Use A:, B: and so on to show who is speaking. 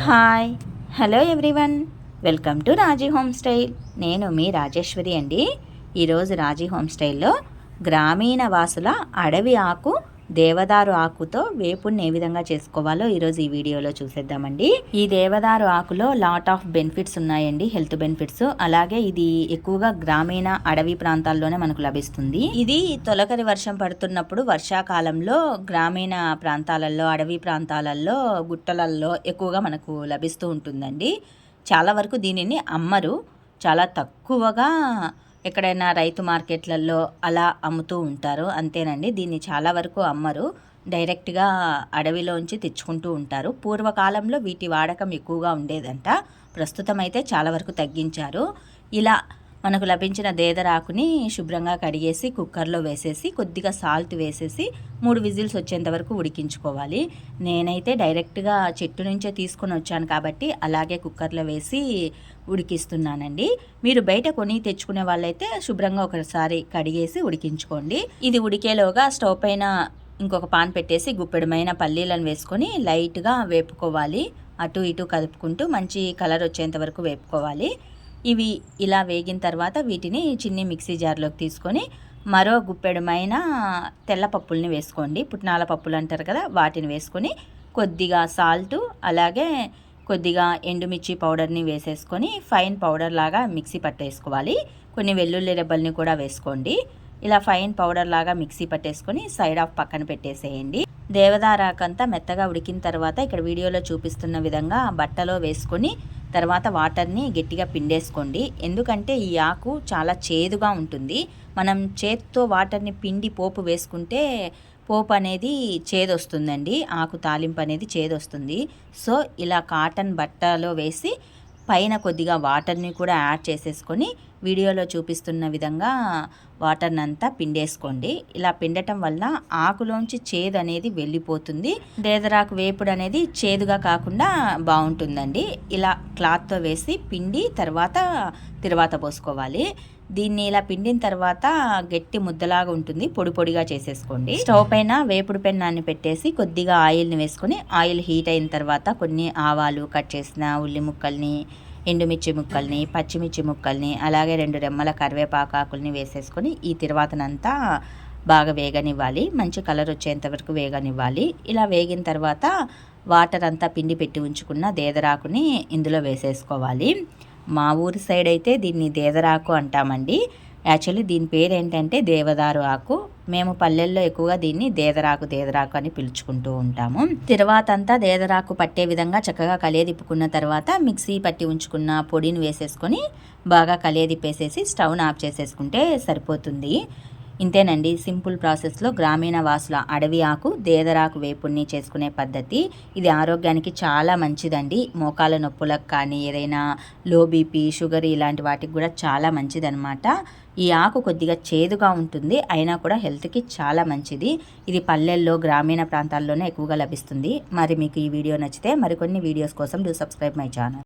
A: Hi. Hello everyone. Welcome to Raji home style. నేను మీ రాజేశ్వరి అండి. ఈరోజు రాజీ హోమ్ స్టైల్లో గ్రామీణ వాసుల అడవి ఆకు దేవదారు ఆకుతో వేపుని ఏ విధంగా చేసుకోవాలో ఈరోజు ఈ వీడియోలో చూసేద్దామండి. ఈ దేవదారు ఆకులో లాట్ ఆఫ్ బెనిఫిట్స్ ఉన్నాయండి హెల్త్ బెనిఫిట్స్ అలాగే ఇది ఎక్కువగా గ్రామీణ అడవి ప్రాంతాల్లోనే మనకు లభిస్తుంది. ఇది తొలకరి వర్షం పడుతున్నప్పుడు వర్షాకాలంలో గ్రామీణ ప్రాంతాలలో అడవి ప్రాంతాలలో గుట్టలల్లో ఎక్కువగా మనకు లభిస్తూ ఉంటుందండి. చాలా వరకు దీనిని అమ్మరు. చాలా తక్కువగా ఎక్కడైనా రైతు మార్కెట్లలో అలా అమ్ముతూ ఉంటారు. అంతేనండి. దీన్ని చాలా వరకు అమ్మరు. డైరెక్ట్గా అడవిలోంచి తెచ్చుకుంటూ ఉంటారు. పూర్వకాలంలో వీటి వాడకం ఎక్కువగా ఉండేదంట. ప్రస్తుతం అయితే చాలా వరకు తగ్గించారు. ఇలా మనకు లభించిన దేదరాకుని శుభ్రంగా కడిగేసి కుక్కర్లో వేసేసి కొద్దిగా సాల్ట్ వేసేసి మూడు విజిల్స్ వచ్చేంత వరకు ఉడికించుకోవాలి. నేనైతే డైరెక్ట్గా చెట్టు నుంచే తీసుకొని వచ్చాను కాబట్టి అలాగే కుక్కర్లో వేసి ఉడికిస్తున్నానండి. మీరు బయట కొని తెచ్చుకునే వాళ్ళైతే శుభ్రంగా ఒకసారి కడిగేసి ఉడికించుకోండి. ఇది ఉడికేలోగా స్టవ్ పైన ఇంకొక పాన్ పెట్టేసి గుప్పెడమైన పల్లీలను వేసుకొని లైట్గా వేపుకోవాలి. అటు ఇటు కలుపుకుంటూ మంచి కలర్ వచ్చేంత వరకు వేపుకోవాలి. ఇవి ఇలా వేగిన తర్వాత వీటిని చిన్ని మిక్సీ జార్లోకి తీసుకొని మరో గుప్పెడమైన తెల్ల పప్పుల్ని వేసుకోండి. పుట్నాల పప్పులు అంటారు కదా వాటిని వేసుకొని కొద్దిగా సాల్టు అలాగే కొద్దిగా ఎండుమిర్చి పౌడర్ని వేసేసుకొని ఫైన్ పౌడర్ లాగా మిక్సీ పట్టేసుకోవాలి. కొన్ని వెల్లుల్లి రెబ్బల్ని కూడా వేసుకోండి. ఇలా ఫైన్ పౌడర్ లాగా మిక్సీ పట్టేసుకొని సైడ్ ఆఫ్ పక్కన పెట్టేసేయండి. దేవదారాకంతా మెత్తగా ఉడికిన తర్వాత ఇక్కడ వీడియోలో చూపిస్తున్న విధంగా బట్టలో వేసుకొని తర్వాత వాటర్ని గట్టిగా పిండేసుకోండి. ఎందుకంటే ఈ ఆకు చాలా చేదుగా ఉంటుంది. మనం చేత్తో వాటర్ని పిండి పోపు వేసుకుంటే పోపు అనేది చేదొస్తుందండి. ఆకు తాలింపు అనేది చేదొస్తుంది. సో ఇలా కాటన్ బట్టలో వేసి పైన కొద్దిగా వాటర్ని కూడా యాడ్ చేసేసుకొని వీడియోలో చూపిస్తున్న విధంగా వాటర్ని అంతా పిండేసుకోండి. ఇలా పిండటం వల్ల ఆకులోంచి చేదు అనేది వెళ్ళిపోతుంది. దేదరాకు వేపుడు అనేది చేదుగా కాకుండా బాగుంటుందండి. ఇలా క్లాత్తో వేసి పిండి తర్వాత తిరువాత పోసుకోవాలి. దీన్ని ఇలా పిండిన తర్వాత గట్టి ముద్దలాగా ఉంటుంది. పొడి పొడిగా చేసేసుకోండి. స్టవ్ పైన వేపుడు పెన్నాన్ని పెట్టేసి కొద్దిగా ఆయిల్ని వేసుకొని ఆయిల్ హీట్ అయిన తర్వాత కొన్ని ఆవాలు కట్ చేసిన ఉల్లి ముక్కల్ని ఎండుమిర్చి ముక్కల్ని పచ్చిమిర్చి ముక్కల్ని అలాగే రెండు రెమ్మల కరివేపాకాకుల్ని వేసేసుకొని ఈ తిరువాతనంతా బాగా వేగనివ్వాలి. మంచి కలర్ వచ్చేంత వరకు వేగనివ్వాలి. ఇలా వేగిన తర్వాత వాటర్ అంతా పిండి పెట్టి ఉంచుకున్న దేదరాకుని ఇందులో వేసేసుకోవాలి. మా ఊరి సైడ్ అయితే దీన్ని దేదరాకు అంటామండి. యాక్చువల్లీ దీని పేరు ఏంటంటే దేవదారు ఆకు. మేము పల్లెల్లో ఎక్కువగా దీన్ని దేదరాకు దేదరాకు అని పిలుచుకుంటూ ఉంటాము. తర్వాత అంతా దేదరాకు పట్టే విధంగా చక్కగా కలియదిప్పుకున్న తర్వాత మిక్సీ పట్టి ఉంచుకున్న పొడిని వేసేసుకొని బాగా కలియదిప్పేసేసి స్టవ్ను ఆఫ్ చేసేసుకుంటే సరిపోతుంది. ఇంతేనండి. సింపుల్ ప్రాసెస్లో గ్రామీణ వాసుల అడవి ఆకు దేదరాకు వేపుణ్ణి చేసుకునే పద్ధతి. ఇది ఆరోగ్యానికి చాలా మంచిదండి. మోకాల నొప్పులకు కానీ ఏదైనా లో బీపీ షుగర్ ఇలాంటి వాటికి కూడా చాలా మంచిదనమాట ఈ ఆకు కొద్దిగా చేదుగా ఉంటుంది. అయినా కూడా హెల్త్కి చాలా మంచిది. ఇది పల్లెల్లో గ్రామీణ ప్రాంతాల్లోనే ఎక్కువగా లభిస్తుంది. మరి మీకు ఈ వీడియో నచ్చితే మరికొన్ని వీడియోస్ కోసం డూ సబ్స్క్రైబ్ మై ఛానల్